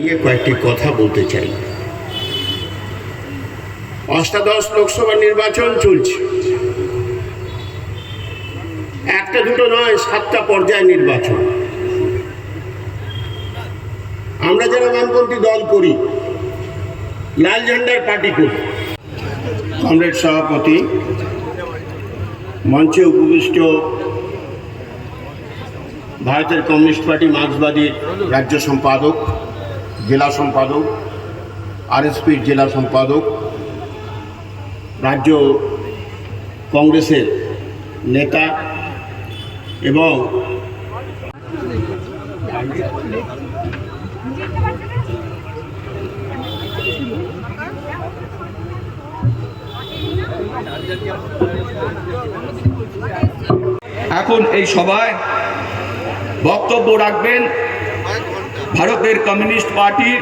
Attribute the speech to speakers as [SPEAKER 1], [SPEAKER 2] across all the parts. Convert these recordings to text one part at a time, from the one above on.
[SPEAKER 1] নিয়ে কয়েকটি কথা বলতে চাই। অষ্টাদশ লোকসভা নির্বাচন চলছে। একটা দুটো নয়, সাতটা পর্যায়ে নির্বাচন। আমরা যারা বামপন্থী দল করি, লাল ঝান্ডার পার্টি করি। কমরেড সভাপতি, মঞ্চে উপবিষ্ট ভারতের কমিউনিস্ট পার্টি মার্ক্সবাদীর রাজ্য সম্পাদক জেলা সম্পাদক আরএসপির জেলা সম্পাদক রাজ্য কংগ্রেসের নেতা এবং
[SPEAKER 2] এখন এই সভায় বক্তব্য রাখবেন ভারতের কমিউনিস্ট পার্টির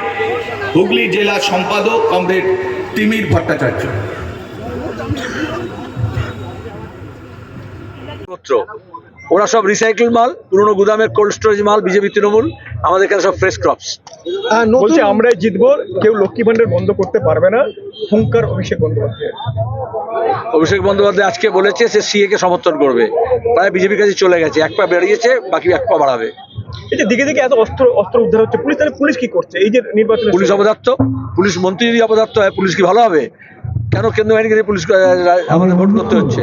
[SPEAKER 2] হুগলি জেলা সম্পাদক কমরেড তিমির ভট্টাচার্য।
[SPEAKER 3] ওরা সব রিসাইকেল মাল পুরনো গুদামের কোল্ড স্টোরেজ মাল বিজেপি তৃণমূল আমাদের এখানে সব ফ্রেশ ক্রপস
[SPEAKER 4] বলছে আমরাই জিতবো কেউ লক্ষ্মী ভান্ডার বন্ধ করতে পারবে না হুঙ্কার অভিষেক বন্দ্যোপাধ্যায়
[SPEAKER 3] অভিষেক বন্দ্যোপাধ্যায় আজকে বলেছে সে সিএ কে সমর্থন করবে। প্রায় বিজেপির কাছে চলে গেছে এক পা বেরিয়েছে বাকি এক পা বাড়াবে।
[SPEAKER 4] এই যে দিকে দিকে এত অস্ত্র অস্ত্র উদ্ধার হচ্ছে পুলিশ তাহলে পুলিশ কি করছে? এই যে নির্বাচন
[SPEAKER 3] পুলিশ অপদার্থ? পুলিশ মন্ত্রী যদি অপদার্থ হয় পুলিশ কি ভালো হবে? কেন কেন্দ্র বাহিনীকে পুলিশ আমাদের ভোট করতে হচ্ছে?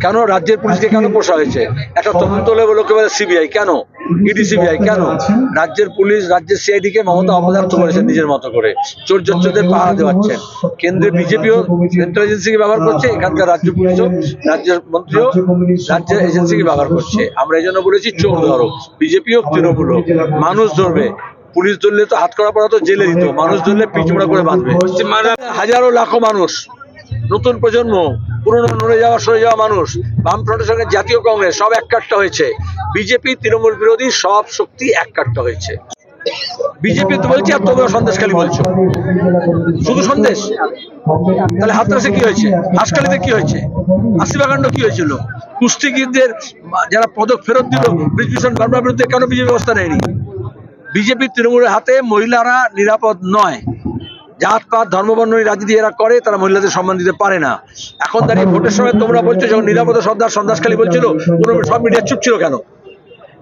[SPEAKER 3] কেন রাজ্যের পুলিশকে কেন পোষা হয়েছে? একটা তদন্ত হলে লোকে বলে সিবিআই কেন? ইডি সিবিআই কেন? রাজ্যের পুলিশ রাজ্যের সিআইডি কে মমতা অপদার্থ করেছেন নিজের মতো করে। চোর চোরদের পাহারা দেওয়াচ্ছেন। কেন্দ্রের বিজেপিও সেন্ট্রাল এজেন্সিকে ব্যবহার করছে এখানকার রাজ্য পুলিশও রাজ্যের মন্ত্রীও রাজ্যের এজেন্সিকে ব্যবহার করছে। আমরা এই জন্য বলেছি চোর ধরো। বিজেপি হোক তৃণমূল হোক মানুষ ধরবে। পুলিশ ধরলে তো হাত করা পড়া তো জেলে দিত। মানুষ ধরলে পিচমোড়া করে বাঁধবে। হাজারো লাখো মানুষ। নতুন প্রজন্ম। পুরনো নড়ে যাওয়া, সরে যাওয়া মানুষ। বামফ্রন্টের সঙ্গে জাতীয় কংগ্রেস, সব এককাট্টা হয়েছে। বিজেপি, তৃণমূল বিরোধী, সব শক্তি এককাট্টা হয়েছে। বিজেপি তো বলছে, আর তোমরা সন্দেশখালী বলছো। শুধু সন্দেশ? তাহলে হাতরাসে কি হয়েছে? হাসকালিতে কি হয়েছে? আশিবাকাণ্ড কি হয়েছিল? কুস্তিগীরদের যারা পদক ফেরত দিল, ব্রিজভূষণ বার্মার বিরুদ্ধে কেন বিজেপি ব্যবস্থা নেয়নি? বিজেপি তৃণমূলের হাতে মহিলারা নিরাপদ নয়। জাত পাত ধর্মবর্ণ রাজনীতি এরা করে, তারা মহিলাদের সম্মান দিতে পারে না। এখন দাঁড়িয়ে ভোটের সময় তোমরা বলছো যখন নিরাপদ সর্দার সন্দাসখালী বলছিল সব মিডিয়া চুপ ছিল কেন?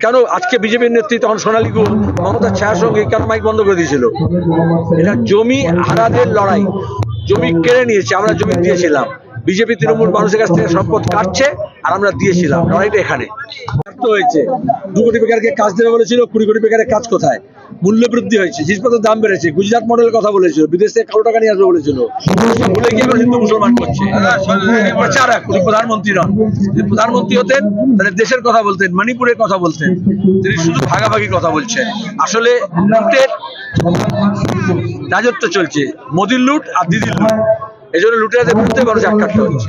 [SPEAKER 3] কেন আজকে বিজেপির নেত্রী তখন সোনালী গুহ, মমতা ছায়ার সঙ্গে কেন মাইক বন্ধ করে দিয়েছিল? এটা জমি হারাদের লড়াই, জমি কেড়ে নিয়েছে, আমরা জমি দিয়েছিলাম। বিজেপি তৃণমূল মানুষের কাছ থেকে সম্পদ কাটছে আর আমরা দিয়েছিলাম। লড়াইটা এখানে। হয়েছে। দু কোটি বেকারকে কাজ দেবে বলেছিল, কুড়ি কোটি বেকারের কাজ কোথায়? মূল্য বৃদ্ধি হয়েছে, জিনিসপত্রের দাম বেড়েছে, গুজরাট মডেলের কথা বলেছিল, বিদেশ থেকে কালো টাকা নিয়ে আসবে বলেছিল। ভুলে গিয়ে হিন্দু মুসলমান করছে। প্রচার এক উনি প্রধানমন্ত্রী নন। যদি প্রধানমন্ত্রী হতেন, তাহলে দেশের কথা বলতেন, মণিপুরের কথা বলতেন। তিনি শুধু ভাগাভাগি কথা বলছেন। আসলে লুটের রাজত্ব চলছে, মোদির লুট আর দিদির লুট। এই জন্য লুটেরাদের বিরুদ্ধে মানুষ এক কাটতে হচ্ছে